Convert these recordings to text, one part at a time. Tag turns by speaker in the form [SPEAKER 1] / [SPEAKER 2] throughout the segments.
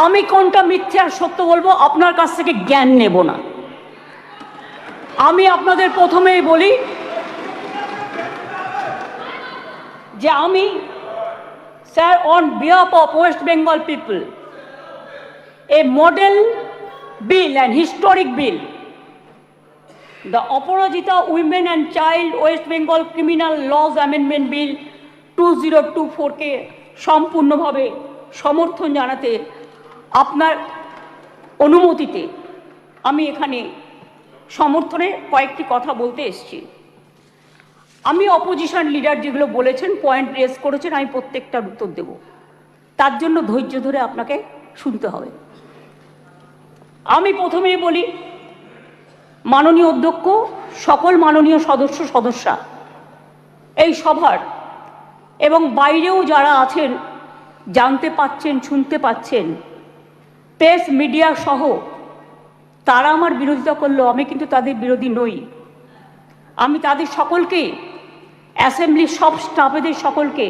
[SPEAKER 1] আমি কোনটা মিথ্যে আর সত্য বলব? আপনার কাছ থেকে জ্ঞান নেব না। আমি আপনাদের প্রথমেই বলি যে আমি, sir on behalf of West Bengal people a model bill and historic bill the Aparajita women and child West Bengal criminal laws amendment bill two zero two ফোরকে সম্পূর্ণভাবে সমর্থন জানাতে আপনার অনুমতিতে আমি এখানে সমর্থনে কয়েকটি কথা বলতে এসেছি। আমি অপোজিশন লিডার যেগুলো বলেছেন পয়েন্ট রেস করেছেন, আমি প্রত্যেকটার উত্তর দেব। তার জন্য ধৈর্য ধরে আপনাকে শুনতে হবে। আমি প্রথমেই বলি, মাননীয় অধ্যক্ষ, সকল মাননীয় সদস্য, সদস্যা, এই সভার এবং বাইরেও যারা আছেন, জানতে পাচ্ছেন, শুনতে পাচ্ছেন প্রেস মিডিয়া সহ তারা আমার বিরোধিতা করল, আমি কিন্তু তাদের বিরোধী নই। আমি তাদের সকলকে, অ্যাসেম্বলির সব স্টাফেদের সকলকে,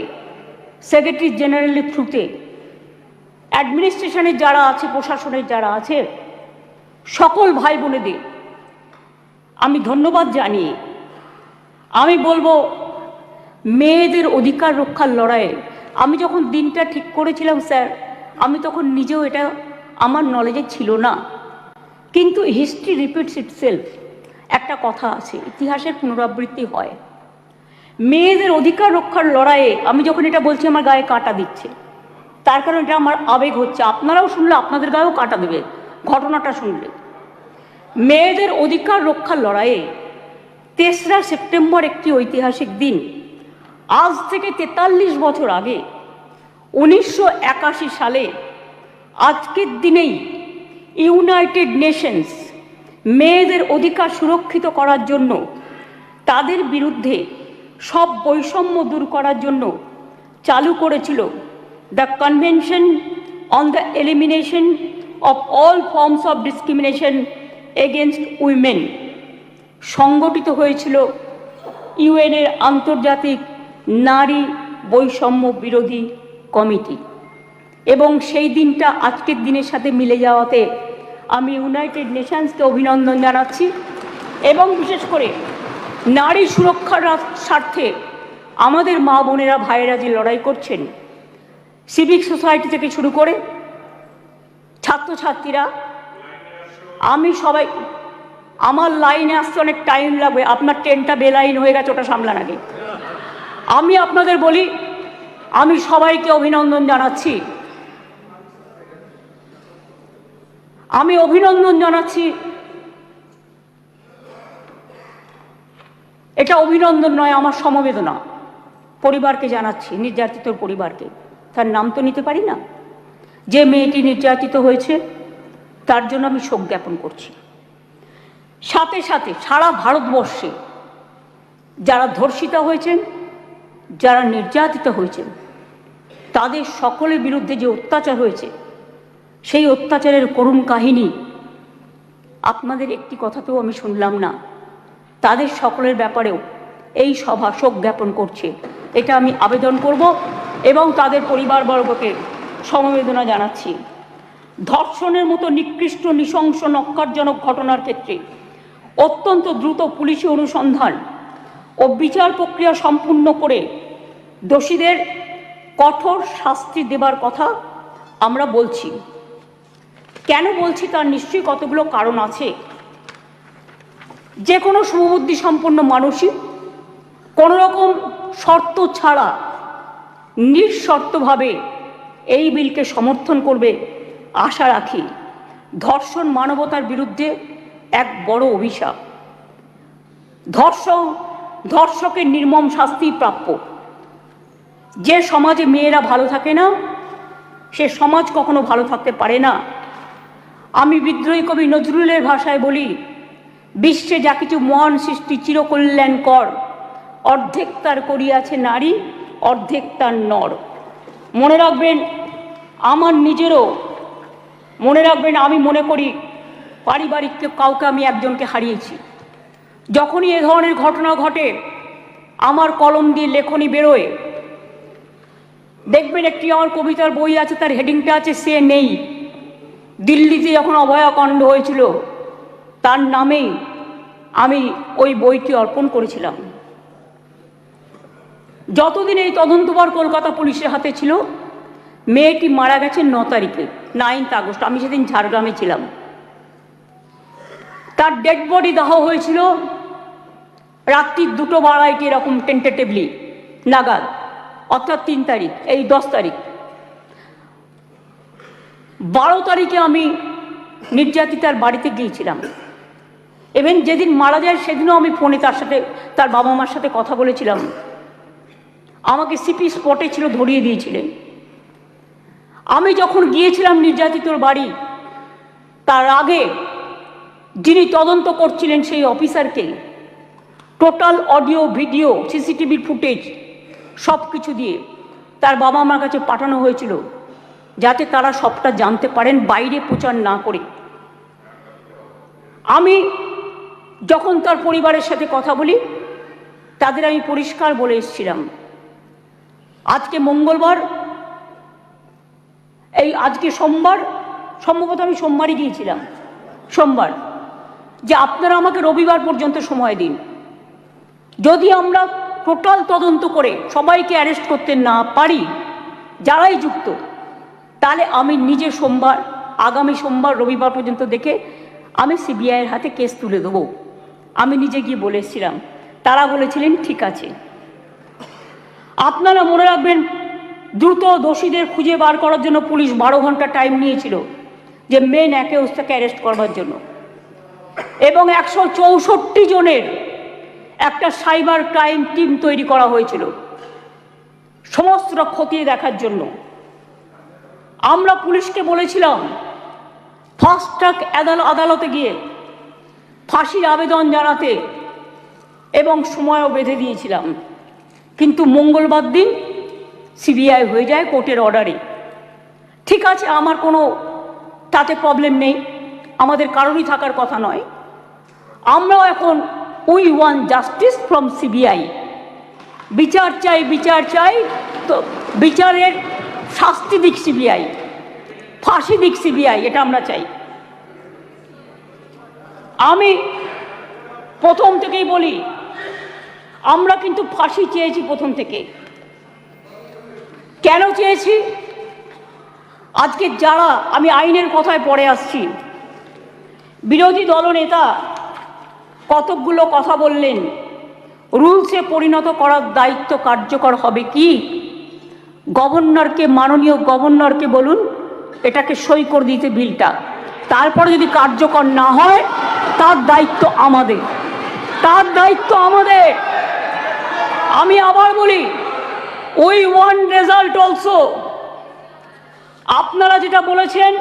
[SPEAKER 1] সেক্রেটারি জেনারেলের থ্রুতে, অ্যাডমিনিস্ট্রেশনের যারা আছে, প্রশাসনের যারা আছে, সকল ভাই বোনেদের আমি ধন্যবাদ জানিয়ে আমি বলব, মেয়েদের অধিকার রক্ষার লড়াইয়ে। আমি যখন দিনটা ঠিক করেছিলাম, স্যার, আমি তখন নিজেও এটা আমার নলেজে ছিল না। কিন্তু হিস্ট্রি রিপিটস ইটসেলফ একটা কথা আছে, ইতিহাসের পুনরাবৃত্তি হয়। মেয়েদের অধিকার রক্ষার লড়াইয়ে আমি যখন এটা বলছি, আমার গায়ে কাঁটা দিচ্ছে। তার কারণ এটা আমার আবেগ হচ্ছে। আপনারাও শুনলে, আপনাদের গায়েও কাঁটা দেবে। ঘটনাটা শুনলে। মেয়েদের অধিকার রক্ষার লড়াইয়ে তেসরা সেপ্টেম্বর একটি ঐতিহাসিক দিন। আজ থেকে তেতাল্লিশ বছর আগে, উনিশশো একাশি সালে আজকের দিনেই ইউনাইটেড নেশনস মেয়েদের অধিকার সুরক্ষিত করার জন্য, তাদের বিরুদ্ধে সব বৈষম্য দূর করার জন্য চালু করেছিল the convention on the elimination of all forms of discrimination against women. সংগঠিত হয়েছিল ইউএনের আন্তর্জাতিক নারী বৈষম্য বিরোধী কমিটি। এবং সেই দিনটা আজকের দিনের সাথে মিলে যাওয়াতে আমি ইউনাইটেড নেশনসকে অভিনন্দন জানাচ্ছি এবং বিশেষ করে নারী সুরক্ষার স্বার্থে আমাদের মা বোনেরা, ভাইয়েরা যে লড়াই করছেন সিভিক সোসাইটি থেকে শুরু করে ছাত্রছাত্রীরা, আমি সবাই, আমার লাইনে আসতে অনেক টাইম লাগবে, আপনার ট্রেনটা বেলাইন হয়ে গেছে, ওটা সামলান আগে। আমি আপনাদের বলি, আমি সবাইকে অভিনন্দন জানাচ্ছি। আমি অভিনন্দন জানাচ্ছি। এটা অভিনন্দন নয়, আমার সমবেদনা। পরিবারকে জানাচ্ছি, নির্যাতিত পরিবারকে। তার নাম তো নিতে পারি না। যে মেয়েটি নির্যাতিত হয়েছে, তার জন্য আমি শোক জ্ঞাপন করছি। সাথে সাথে সারা ভারতবর্ষে যারা ধর্ষিতা হয়েছেন, যারা নির্যাতিত হয়েছেন, তাদের সকলের বিরুদ্ধে যে অত্যাচার হয়েছে সেই অত্যাচারের করুণ কাহিনী। আপনাদের একটি কথাতেও আমি শুনলাম না। তাদের সকলের ব্যাপারেও এই সভা শোক জ্ঞাপন করছে। এটা আমি আবেদন করব এবং তাদের পরিবারবর্গকে সমবেদনা জানাচ্ছি। ধর্ষণের মতো নিকৃষ্ট, নৃশংস, নক্কারজনক ঘটনার ক্ষেত্রে অত্যন্ত দ্রুত পুলিশি অনুসন্ধান ও বিচার প্রক্রিয়া সম্পূর্ণ করে দোষীদের কঠোর শাস্তি দেবার কথা আমরা বলছি। কেন বলছি তার নিশ্চয়ই কতগুলো কারণ আছে? যে কোনো শুভবুদ্ধি সম্পন্ন মানুষই কোনো রকম শর্ত ছাড়া, নিঃশর্তভাবে এই বিলকে সমর্থন করবে আশা রাখি ধর্ষণ মানবতার বিরুদ্ধে এক বড় অভিশাপ। ধর্ষণ ধর্ষকের নির্মম শাস্তি প্রাপ্য। যে সমাজে মেয়েরা ভালো থাকে না, সে সমাজ কখনো ভালো থাকতে পারে না। আমি বিদ্রোহী কবি নজরুলের ভাষায় বলি, বিশ্বে যা কিছু মহান সৃষ্টি চিরকল্যাণকর অর্ধেক তার করিয়াছে নারী, অর্ধেক তার নর। মনে রাখবেন, আমার নিজেরও, মনে রাখবেন, আমি মনে করি পারিবারিক কেউ- কাউকে আমি একজনকে হারিয়েছি। যখনই এ ধরনের ঘটনা ঘটে, আমার কলম দিয়ে লেখনি বেরোয়। দেখবেন একটি আমার কবিতার বই আছে, তার হেডিংটা আছে, সে নেই। দিল্লিতে যখন অভয়াকাণ্ড হয়েছিল, তার নামেই আমি ওই বইটি অর্পণ করেছিলাম। যতদিন এই তদন্তবার কলকাতা পুলিশের হাতে ছিল, মেয়েটি মারা গেছে ন তারিখে, নাইনথ আগস্ট, আমি সেদিন ঝাড়গ্রামে ছিলাম। তার ডেড বডি দাহ হয়েছিল রাত্রির দুটো বাড়াইটি এরকম টেন্টেটিভলি নাগাদ, অর্থাৎ তিন তারিখ, এই দশ তারিখ। বারো তারিখে আমি নির্যাতিতার বাড়িতে গিয়েছিলাম। এবং যেদিন মারা যায় সেদিনও আমি ফোনে তার সাথে, তার বাবা মার সাথে কথা বলেছিলাম। আমাকে সিপি স্পটে ছিল, ধরিয়ে দিয়েছিলেন আমি যখন গিয়েছিলাম নির্যাতিতর বাড়ি, তার আগে যিনি তদন্ত করছিলেন সেই অফিসারকে টোটাল অডিও, ভিডিও, সিসিটিভির ফুটেজ সব কিছু দিয়ে তার বাবা মার কাছে পাঠানো হয়েছিল। যাতে তারা সবটা জানতে পারেন, বাইরে প্রচার না করে। আমি যখন তার পরিবারের সাথে কথা বলি, তাদের আমি পরিষ্কার বলে এসেছিলাম। আজকে মঙ্গলবার, এই আজকে সোমবার, সম্ভবত আমি সোমবারই গিয়েছিলাম, সোমবার, যে আপনারা আমাকে রবিবার পর্যন্ত সময় দিন। যদি আমরা টোটাল তদন্ত করে সবাইকে অ্যারেস্ট করতে না পারি, যারাই যুক্ত তাহলে আমি নিজে সোমবার, আগামী সোমবার, রবিবার পর্যন্ত দেখে আমি সিবিআইয়ের হাতে কেস তুলে দেবো। আমি নিজে গিয়ে বলে এসেছিলাম। তারা বলেছিলেন, ঠিক আছে। আপনারা মনে রাখবেন, দ্রুত দোষীদের খুঁজে বার করার জন্য পুলিশ বারো ঘণ্টা টাইম নিয়েছিল, যে মেন একে ওস্তাকে অ্যারেস্ট করবার জন্য। এবং একশো চৌষট্টি জনের একটা সাইবার ক্রাইম টিম তৈরি করা হয়েছিল, সমস্ত খতিয়ে দেখার জন্য। আমরা পুলিশকে বলেছিলাম ফাস্ট ট্র্যাক আদালতে গিয়ে ফাঁসির আবেদন জানাতে এবং সময়ও বেঁধে দিয়েছিলাম। কিন্তু মঙ্গলবার দিন সিবিআই হয়ে যায় কোর্টের অর্ডারে। ঠিক আছে, আমার কোনো তাতে প্রবলেম নেই, আমাদের কারণই থাকার কথা নয়। আমরাও এখন we want justice from CBI. বিচার চাই বিচার চাই, তো বিচারের শাস্তি দিক সিবিআই, ফাঁসি দিক সিবিআই, এটা আমরা চাই। আমি প্রথম থেকেই বলি, আমরা কিন্তু ফাঁসি চেয়েছি প্রথম থেকে। কেন চেয়েছি? আজকে যারা, আমি আইনের কথায় পড়ে আসছি, বিরোধী দলনেতা কতকগুলো কথা বললেন, রুলসে পরিণত করার দায়িত্ব কার্যকর হবে কি? গভর্নরকে, মাননীয় গভর্নরকে বলুন, এটাকে সই করে দিতে বিলটা। তারপরে যদি কার্যকর না হয়, তার দায়িত্ব আমাদের। তার দায়িত্ব আমাদের। আমি আবার বলি, ওই ওয়ান রেজাল্ট অলসো। আপনারা যেটা বলেছেন,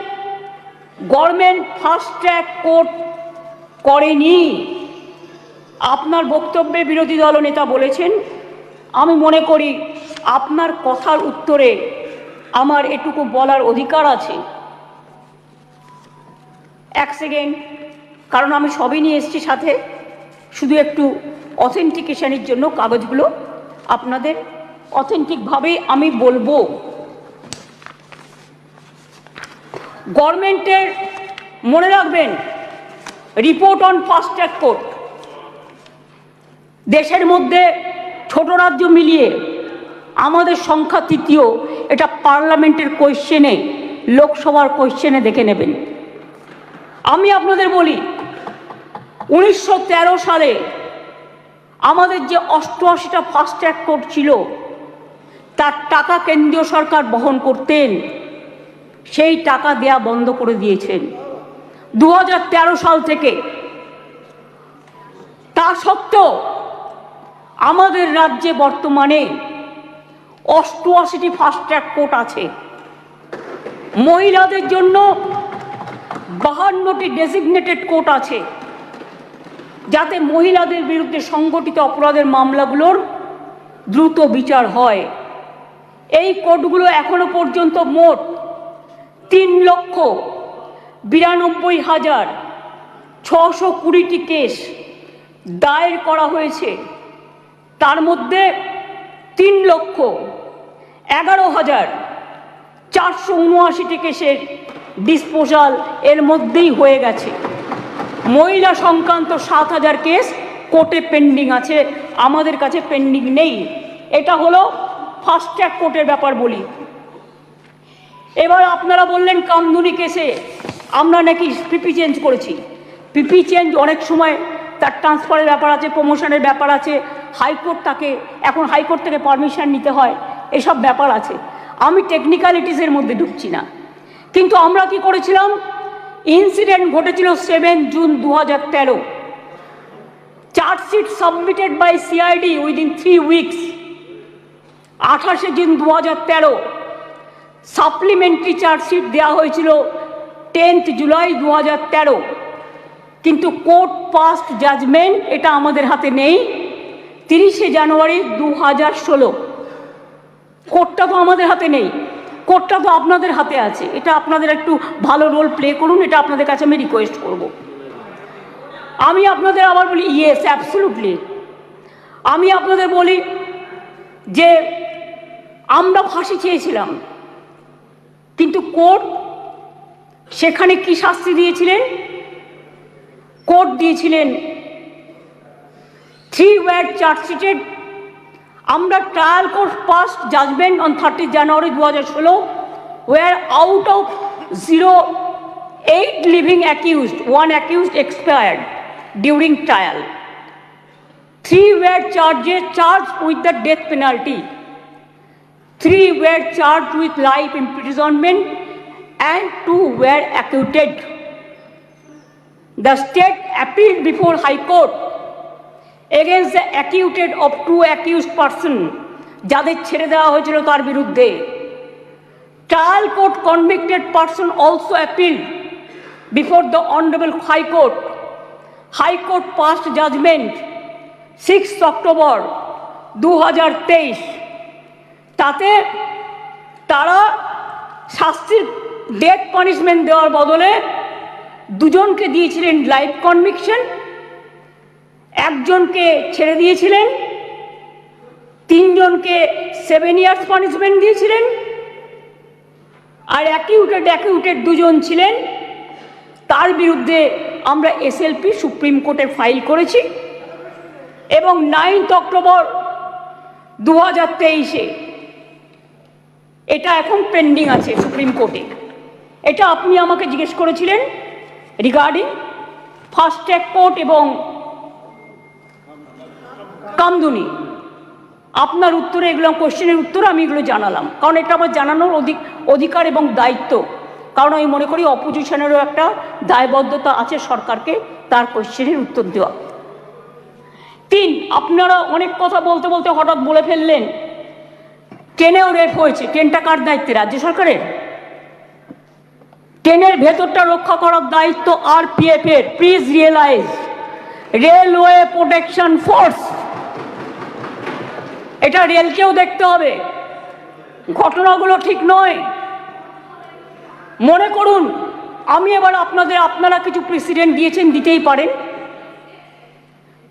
[SPEAKER 1] গভর্নমেন্ট ফাস্ট ট্র্যাক কোর্ট করেনি। আপনার বক্তব্যে বিরোধী দলনেতা বলেছেন, আমি মনে করি আপনার কথার উত্তরে আমার এটুকু বলার অধিকার আছে। এক সেকেন্ড কারণ আমি সবই নিয়ে এসেছি সাথে। শুধু একটু অথেন্টিকেশনের জন্য কাগজগুলো আপনাদের অথেন্টিকভাবেই আমি বলব। গভর্নমেন্টের মনে রাখবেন report on fast track court দেশের মধ্যে ছোট রাজ্য মিলিয়ে আমাদের সংখ্যা তৃতীয়, এটা পার্লামেন্টের কোয়েশ্চেনে লোকসভার কোয়েশ্চেনে দেখে নেবেন। আমি আপনাদের বলি, উনিশশো তেরো সালে আমাদের যে অষ্টআশিটা ফাস্ট ট্র্যাক কোর্ট ছিল, তার টাকা কেন্দ্রীয় সরকার বহন করতেন, সেই টাকা দেয়া বন্ধ করে দিয়েছেন। দু হাজার তেরো সাল থেকে, তা সত্ত্বেও আমাদের রাজ্যে বর্তমানে অষ্টআশিটি ফাস্ট ট্র্যাক কোর্ট আছে। মহিলাদের জন্য বাহান্নটি ডেসিগনেটেড কোর্ট আছে। যাতে মহিলাদের বিরুদ্ধে সংগঠিত অপরাধের মামলাগুলোর দ্রুত বিচার হয়। এই কোর্টগুলো এখনও পর্যন্ত মোট তিন লক্ষ বিরানব্বই হাজার ছশো কুড়িটি কেস দায়ের করা হয়েছে। তার মধ্যে তিন লক্ষ এগারো হাজার চারশো উনআশিটি কেসের ডিসপোজাল এর মধ্যেই হয়ে গেছে। মহিলা সংক্রান্ত সাত হাজার কেস কোর্টে পেন্ডিং আছে, আমাদের কাছে পেন্ডিং নেই। এটা হলো ফাস্ট ট্র্যাক কোর্টের ব্যাপার বলি। এবার আপনারা বললেন কামদুনি কেসে, আমরা নাকি পিপি চেঞ্জ করেছি। পিপি চেঞ্জ অনেক সময় তার ট্রান্সফারের ব্যাপার আছে প্রমোশনের ব্যাপার আছে হাইকোর্ট তাকে, এখন হাইকোর্ট থেকে পারমিশন নিতে হয়। এসব ব্যাপার আছে। আমি টেকনিক্যালিটিসের মধ্যে ঢুকছি না। কিন্তু আমরা কি করেছিলাম? ইনসিডেন্ট ঘটেছিল সেভেন জুন দু হাজার তেরো chargesheet submitted by CID within three weeks আঠাশে জুন দু হাজার তেরো। সাপ্লিমেন্টারি চার্জশিট দেওয়া হয়েছিল টেন্থ জুলাই দু হাজার তেরো। কিন্তু কোর্ট পাস্ট জাজমেন্ট এটা আমাদের হাতে নেই। তিরিশে জানুয়ারি দু হাজার ষোলো। কোর্টটা তো আমাদের হাতে নেই। কোর্টটা তো আপনাদের হাতে আছে। এটা আপনাদের একটু ভালো রোল প্লে করুন, এটা আপনাদের কাছে আমি রিকোয়েস্ট করব। আমি আপনাদের আবার বলি ইয়েস অ্যাবসলুটলি আমি আপনাদের বলি যে, আমরা ফাঁসি চেয়েছিলাম, কিন্তু কোর্ট সেখানে কি শাস্তি দিয়েছিলেন? কোর্ট দিয়েছিলেন থ্রি ওয়ার চার্জশিটেড আমরা trial court passed judgment on thirty January দু হাজার ষোলো were out of zero eight living accused one accused expired during trial three were charges charge with the death penalty Three were charged with life imprisonment and two were acquitted. The state appealed before High Court against acquitted of two accused person, যাদের ছেড়ে দেওয়া হয়েছিল তার বিরুদ্ধে। Trial court convicted person also appeal before the honourable high court high court passed judgement six October দু হাজার তেইশ তাতে তারা শাস্তির ডেথ পানিশমেন্ট দেওয়ার বদলে দুজনকে দিয়েছিলেন লাইফ কনভিকশন একজনকে ছেড়ে দিয়েছিলেন, তিনজনকে সেভেন ইয়ার্স পানিশমেন্ট দিয়েছিলেন, আর অ্যাকিউটেড অ্যাকিউটেড দুজন ছিলেন। তার বিরুদ্ধে আমরা এসএলপি সুপ্রিম কোর্টে ফাইল করেছি এবং নাইনথ অক্টোবর দু হাজার তেইশে এটা এখন পেন্ডিং আছে সুপ্রিম কোর্টে। এটা আপনি আমাকে জিজ্ঞেস করেছিলেন রিগার্ডিং ফাস্ট ট্র্যাক কোর্ট এবং কামদুনি আপনার উত্তরে এগুলো, কোশ্চেনের উত্তর আমি এগুলো জানালাম। কারণ এটা আমার জানানোর অধিক, অধিকার এবং দায়িত্ব। কারণ আমি মনে করি অপোজিশনেরও একটা দায়বদ্ধতা আছে সরকারকে তার কোশ্চেনের উত্তর দেওয়া। তিন, আপনারা অনেক কথা বলতে বলতে হঠাৎ বলে ফেললেন ট্রেনেও রেপ হয়েছে? ট্রেনটা কার দায়িত্বে? রাজ্য সরকারের? ট্রেনের ভেতরটা রক্ষা করার দায়িত্ব আর এর? Please realise railway protection force এটা রেলকেও দেখতে হবে। ঘটনাগুলো ঠিক নয়। মনে করুন, আমি এবার আপনাদের, আপনারা কিছু প্রেসিডেন্ট দিয়েছেন, দিতেই পারেন।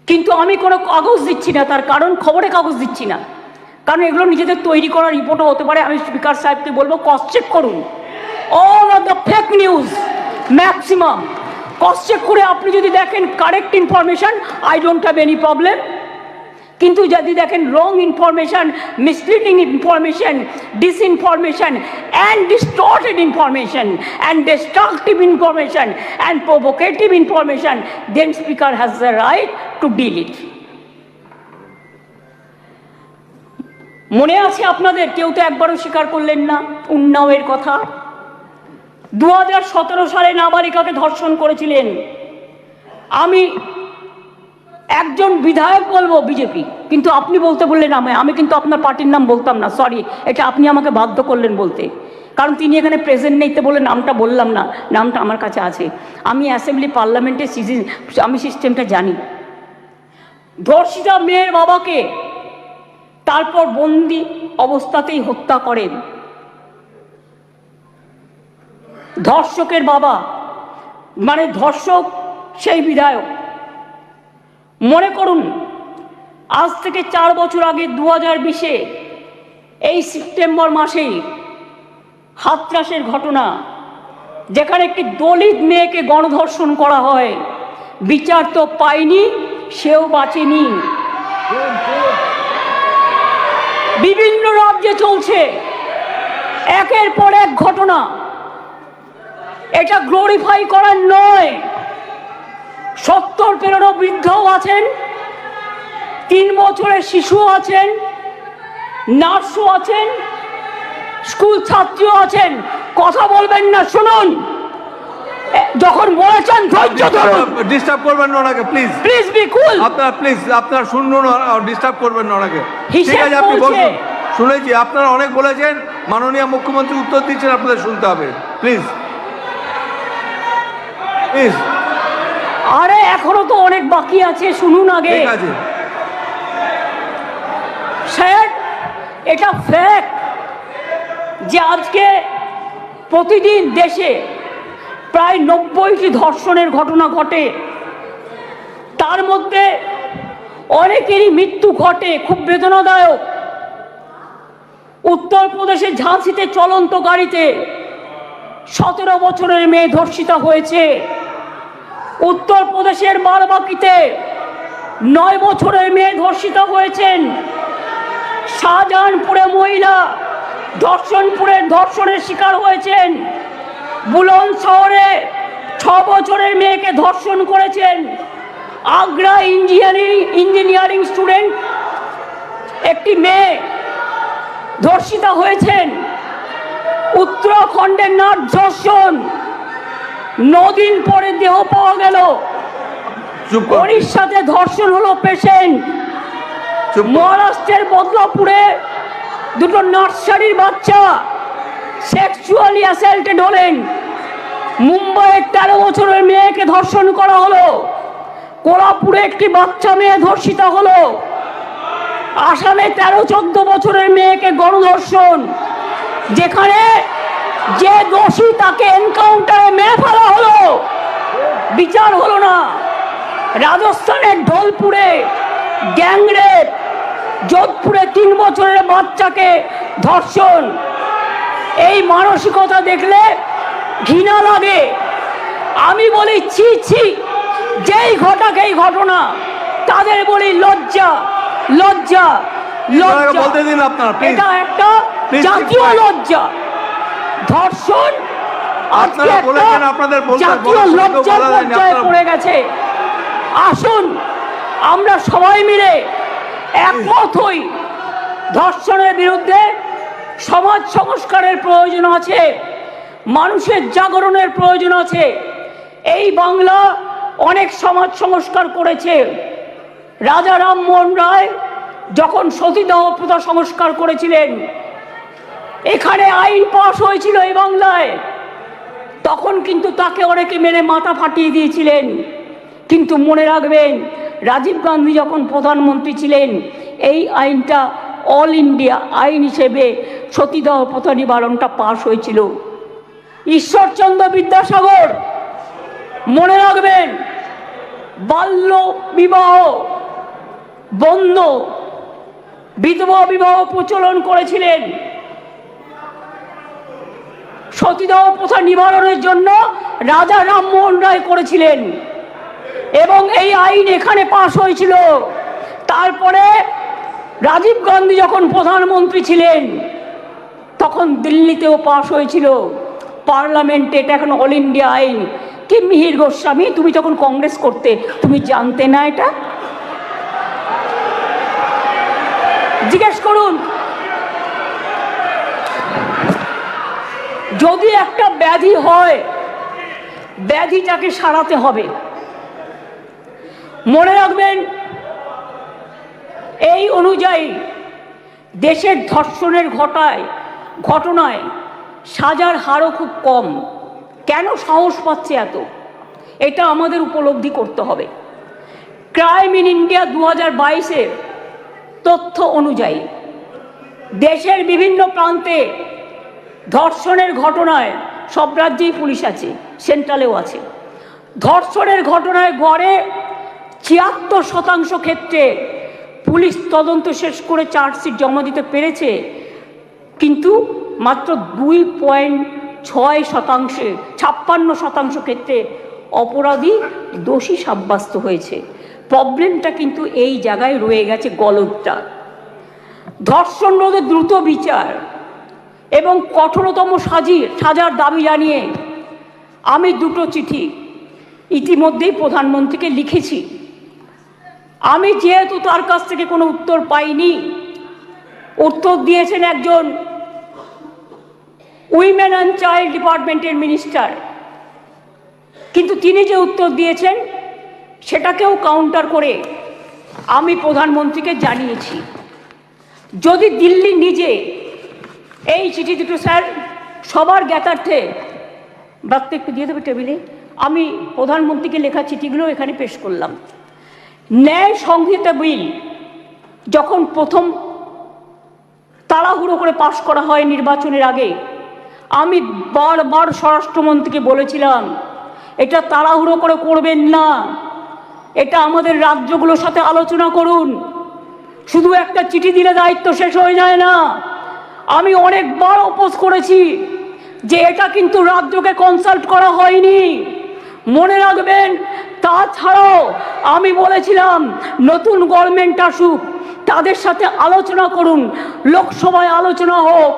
[SPEAKER 1] কিন্তু আমি কোনো কাগজ দিচ্ছি না, তার কারণ খবরে কাগজ দিচ্ছি না। কারণ এগুলো নিজেদের তৈরি করা রিপোর্টও হতে পারে। আমি স্পিকার সাহেবকে বলব কস চেক করুন। All of the fake news maximum cross check করে আপনি যদি দেখেন correct information I don't have any problem কিন্তু যদি দেখেন wrong information misleading information disinformation and distorted information and destructive information and provocative information then speaker has the right to deal it মনে আছে আপনাদের? কেউ তো একবারও স্বীকার করলেন না। উন্নাওয়ের কথা। দু হাজার সতেরো সালে নাবালিকাকে ধর্ষণ করেছিলেন। আমি একজন বিধায়ক বলব বিজেপি, কিন্তু আপনি বলতে বললেন আমি আমি কিন্তু আপনার পার্টির নাম বলতাম না সরি এটা আপনি আমাকে বাধ্য করলেন বলতে। কারণ তিনি এখানে প্রেজেন্ট নেই, তো বলে নামটা বললাম না, নামটা আমার কাছে আছে। আমি অ্যাসেম্বলি পার্লামেন্টের সিজন আমি সিস্টেমটা জানি। ধর্ষিতা মেয়ের বাবাকে তারপর বন্দি অবস্থাতেই হত্যা করেন। ধর্ষকের বাবা মানে ধর্ষক, সেই বিধায়ক। মনে করুন, আজ থেকে চার বছর আগে দু হাজার বিশে, এই সেপ্টেম্বর মাসেই হাতরাসের ঘটনা, যেখানে একটি দলিত মেয়েকে গণধর্ষণ করা হয়। বিচার তো পায়নি সেও বাঁচেনি। বিভিন্ন রাজ্যে চলছে। একের পর এক ঘটনা। এটা গ্লোরিফাই করার নয়। সত্তর পেরোনো বৃদ্ধও আছেন তিন বছরের শিশুও আছেন নার্সও আছেন স্কুল ছাত্রীও আছেন। কথা বলবেন না শুনুন। যখন বলেছেন ধৈর্য ধরুন।
[SPEAKER 2] ডিস্টার্ব করবেন না ওনাকে প্লিজ
[SPEAKER 1] প্লিজ বি কুল
[SPEAKER 2] আপনারা প্লিজ আপনারা শুনুন ডিস্টার্ব করবেন না ওনাকে। ঠিক আছে আপনি বলুন। শুনেছি আপনারা অনেক বলেছেন মাননীয় মুখ্যমন্ত্রী উত্তর দিচ্ছেন আপনাদের শুনতে হবে। প্লিজ প্লিজ
[SPEAKER 1] আরে এখনও তো অনেক বাকি আছে শুনুন আগে। স্যার এটা ফ্যাক্ট যে আজকে প্রতিদিন দেশে প্রায় নব্বইটি ধর্ষণের ঘটনা ঘটে। তার মধ্যে অনেকেরই মৃত্যু ঘটে খুব বেদনাদায়ক। উত্তরপ্রদেশের ঝাঁসিতে চলন্ত গাড়িতে সতেরো বছরের মেয়ে ধর্ষিতা হয়েছে। উত্তরপ্রদেশের বারবাকিতে নয় বছরের মেয়ে ধর্ষিত হয়েছেন। শাহজাহানপুরে মহিলা ধর্ষণপুরের ধর্ষণের শিকার হয়েছেন। বুলন শহরে ছ বছরের মেয়েকে ধর্ষণ করেছেন। আগ্রা ইঞ্জিনিয়ারিং ইঞ্জিনিয়ারিং স্টুডেন্ট একটি মেয়ে ধর্ষিতা হয়েছেন। উত্তরাখণ্ডের নাট ধর্ষণ নদিন পরে দেহ পাওয়া গেল।
[SPEAKER 2] করুন
[SPEAKER 1] উড়িষ্যাতে ধর্ষণ হলো পেশেন্ট। মহারাষ্ট্রের বদলাপুরে দুটো নার্সারির বাচ্চা সেক্সুয়ালি অ্যাসাল্টেড হলেন। মুম্বাইয়ের তেরো বছরের মেয়েকে ধর্ষণ করা হলো। কোলাপুরে একটি বাচ্চা মেয়ে ধর্ষিতা হলো। আসামে তেরো চোদ্দ বছরের মেয়েকে গণধর্ষণ। যেখানে যে দোষী তাকে এনকাউন্টারে মেরে ফেলা হলো বিচার হলো না। রাজস্থানের ঢোলপুরে গ্যাংরেপ যোধপুরে তিন বছরের বাচ্চাকে ধর্ষণ। এই মানসিকতা দেখলে ঘৃণা লাগে। আমি বলি ছি ছি যেই ঘটাক এই ঘটনা তাদের বলি লজ্জা লজ্জা লজ্জা. এটা একটা জাতীয় লজ্জা। ধর্ষণ?
[SPEAKER 2] আপনারা বলেছেন আপনাদের
[SPEAKER 1] জাতীয় লজ্জার পর্যায়ে পড়ে গেছে। আসুন আমরা সবাই মিলে একমত হই। ধর্ষণের বিরুদ্ধে সমাজ সংস্কারের প্রয়োজন আছে মানুষের জাগরণের প্রয়োজন আছে। এই বাংলা অনেক সমাজ সংস্কার করেছে। রাজা রামমোহন রায় যখন সতীদাহ প্রথা সংস্কার করেছিলেন এখানে আইন পাশ হয়েছিল এই বাংলায়। তখন কিন্তু তাকে অনেকে মেরে মাথা ফাটিয়ে দিয়েছিলেন। কিন্তু মনে রাখবেন, রাজীব গান্ধী যখন প্রধানমন্ত্রী ছিলেন, এই আইনটা অল ইন্ডিয়া আইন হিসেবে সতীদাহ প্রথা নিবারণটা পাশ হয়েছিল। ঈশ্বরচন্দ্র বিদ্যাসাগর, মনে রাখবেন, বাল্য বিবাহ, বন্ধ, বিধবা বিবাহ প্রচলন করেছিলেন। সতীদাহ প্রথা নিবারণের জন্য রাজা রামমোহন রায় করেছিলেন। এবং এই আইন এখানে পাশ হয়েছিল। তারপরে রাজীব গান্ধী যখন প্রধানমন্ত্রী ছিলেন, তখন দিল্লিতেও পাশ হয়েছিল। পার্লামেন্টে এটা এখন অল ইন্ডিয়া আইন। কি মিহির গোস্বামী, তুমি তখন কংগ্রেস করতে, তুমি জানতে না এটা? জিজ্ঞেস করুন যদি একটা ব্যাধি হয়, ব্যাধিটাকে সারাতে হবে। মনে রাখবেন, এই অনুযায়ী দেশের ধর্ষণের ঘটায়, ঘটনায় সাজার হারও খুব কম। কেন সাহস পাচ্ছে এত? এটা আমাদের উপলব্ধি করতে হবে। ক্রাইম ইন ইন্ডিয়া দু হাজার বাইশের তথ্য অনুযায়ী দেশের বিভিন্ন প্রান্তে ধর্ষণের ঘটনায় সব রাজ্যেই পুলিশ আছে, সেন্ট্রালেও আছে। ধর্ষণের ঘটনায় গড়ে ছিয়াত্তর শতাংশ ক্ষেত্রে পুলিশ তদন্ত শেষ করে চার্জশিট জমা দিতে পেরেছে, কিন্তু মাত্র দুই পয়েন্ট ছয় শতাংশে, ছাপ্পান্ন শতাংশ ক্ষেত্রে অপরাধী দোষী সাব্যস্ত হয়েছে। প্রবলেমটা কিন্তু এই জায়গায় রয়ে গেছে গলদটা। ধর্ষণ রোধে দ্রুত বিচার এবং কঠোরতম সাজি, সাজার দাবি জানিয়ে আমি দুটো চিঠি ইতিমধ্যেই প্রধানমন্ত্রীকে লিখেছি। আমি যেহেতু তার কাছ থেকে কোনো উত্তর পাইনি, উত্তর দিয়েছেন একজন উইমেন অ্যান্ড চাইল্ড ডিপার্টমেন্টের মিনিস্টার। কিন্তু তিনি যে উত্তর দিয়েছেন, সেটাকেও কাউন্টার করে আমি প্রধানমন্ত্রীকে জানিয়েছি। যদি দিল্লি নিজে এই চিঠি দুটো স্যার সবার জ্ঞাতার্থে। বার্তা একটু দিয়ে দেবে টেবিলে। আমি প্রধানমন্ত্রীকে লেখা চিঠিগুলো এখানে পেশ করলাম। ন্যায় সংহিতা বিল যখন প্রথম তাড়াহুড়ো করে পাশ করা হয় নির্বাচনের আগে, আমি বারবার স্বরাষ্ট্রমন্ত্রীকে বলেছিলাম, এটা তাড়াহুড়ো করে করবেন না। এটা আমাদের রাজ্যগুলোর সাথে আলোচনা করুন। শুধু একটা চিঠি দিলে দায়িত্ব শেষ হয়ে যায় না। আমি অনেকবার উপোস করেছি যে এটা কিন্তু রাজ্যকে কনসাল্ট করা হয়নি। মনে রাখবেন, তাছাড়াও আমি বলেছিলাম, নতুন গভর্নমেন্ট আসুক, তাদের সাথে আলোচনা করুন, লোকসভায় আলোচনা হোক,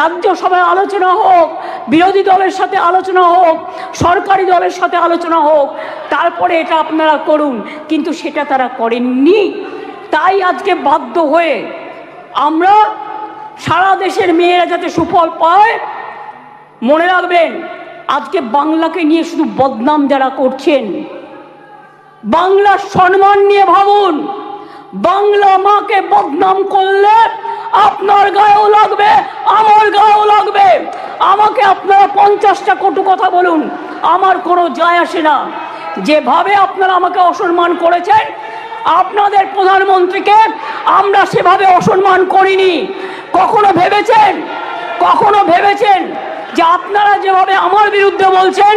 [SPEAKER 1] রাজ্যসভায় আলোচনা হোক, বিরোধী দলের সাথে আলোচনা হোক, সরকারি দলের সাথে আলোচনা হোক, তারপরে এটা আপনারা করুন। কিন্তু সেটা তারা করেননি। তাই আজকে বাধ্য হয়ে আমরা সারা দেশের মেয়েরা যাতে সুফল পায়, মনে রাখবেন, আজকে বাংলাকে নিয়ে শুধু বদনাম যারা করছেন বাংলার সম্মান নিয়ে ভাবুন, বাংলা মাকে বদনাম করলে আপনার গায়েও লাগবে, আমার গায়েও লাগবে। আমাকে আপনারা পঞ্চাশটা কটু কথা বলুন, আমার কোনো যায় আসে না। যেভাবে আপনারা আমাকে অসম্মান করেছেন, আপনাদের প্রধানমন্ত্রীকে আমরা সেভাবে অসম্মান করিনি। কখনো ভেবেছেন কখনো ভেবেছেন যে আপনারা যেভাবে আমার বিরুদ্ধে বলছেন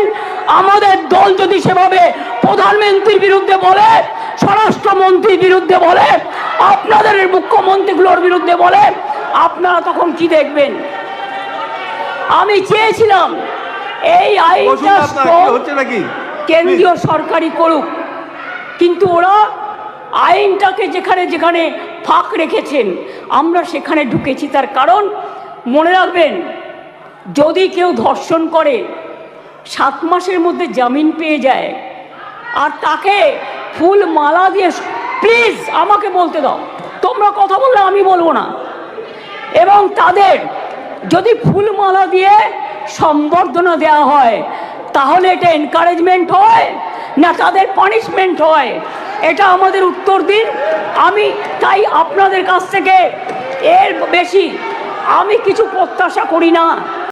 [SPEAKER 1] আমাদের দল যদি সেভাবে প্রধানমন্ত্রীর বিরুদ্ধে বলে স্বরাষ্ট্রমন্ত্রীর বিরুদ্ধে বলে আপনাদের মুখ্যমন্ত্রীগুলোর বিরুদ্ধে বলে আপনারা তখন কি দেখবেন? আমি চেয়েছিলাম এই আইনটা কেন্দ্রীয় সরকারি করুক। কিন্তু ওরা আইনটাকে যেখানে যেখানে ফাঁক রেখেছেন আমরা সেখানে ঢুকেছি, তার কারণ মনে রাখবেন, যদি কেউ ধর্ষণ করে, সাত মাসের মধ্যে জামিন পেয়ে যায়, আর তাকে ফুল মালা দিয়ে প্লিজ আমাকে বলতে দাও। তোমরা কথা বললে আমি বলব না। এবং তাদের যদি ফুলমালা দিয়ে সম্বর্ধনা দেওয়া হয়, তাহলে এটা এনকারেজমেন্ট হয়, না তাদের পানিশমেন্ট হয়। এটা আমাদের উত্তর দিন। আমি তাই আপনাদের কাছ থেকে এর বেশি আমি কিছু প্রত্যাশা করি না।